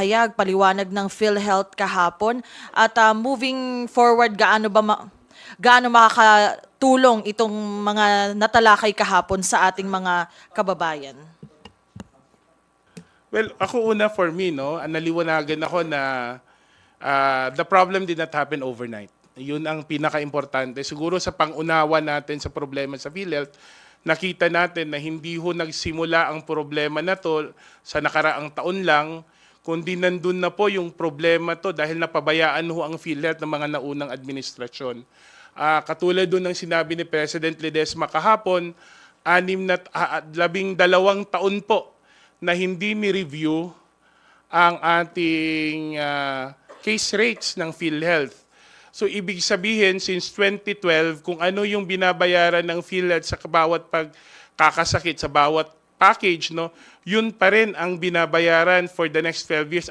hayag, paliwanag ng PhilHealth kahapon. At ah, moving forward, gaano ba ma- gaano makakatulong itong mga natalakay kahapon sa ating mga kababayan? Well, ako una for me, no, naliwanagan ako na ah, the problem did not happen overnight. Yun ang pinaka-importante. Siguro sa pangunawa natin sa problema sa PhilHealth, nakita natin na hindi ho nagsimula ang problema na to sa nakaraang taon lang, kundi nandun na po yung problema to dahil napabayaan ho ang PhilHealth ng mga naunang administrasyon. Ah, katulad doon ng sinabi ni President Ledesma kahapon, anim na ah, labing dalawang taon po na hindi ni-review ang ating ah, case rates ng PhilHealth. So ibig sabihin since 2012 kung ano yung binabayaran ng PhilHealth sa bawat pagkakasakit sa bawat package no, yun pa rin ang binabayaran for the next 12 years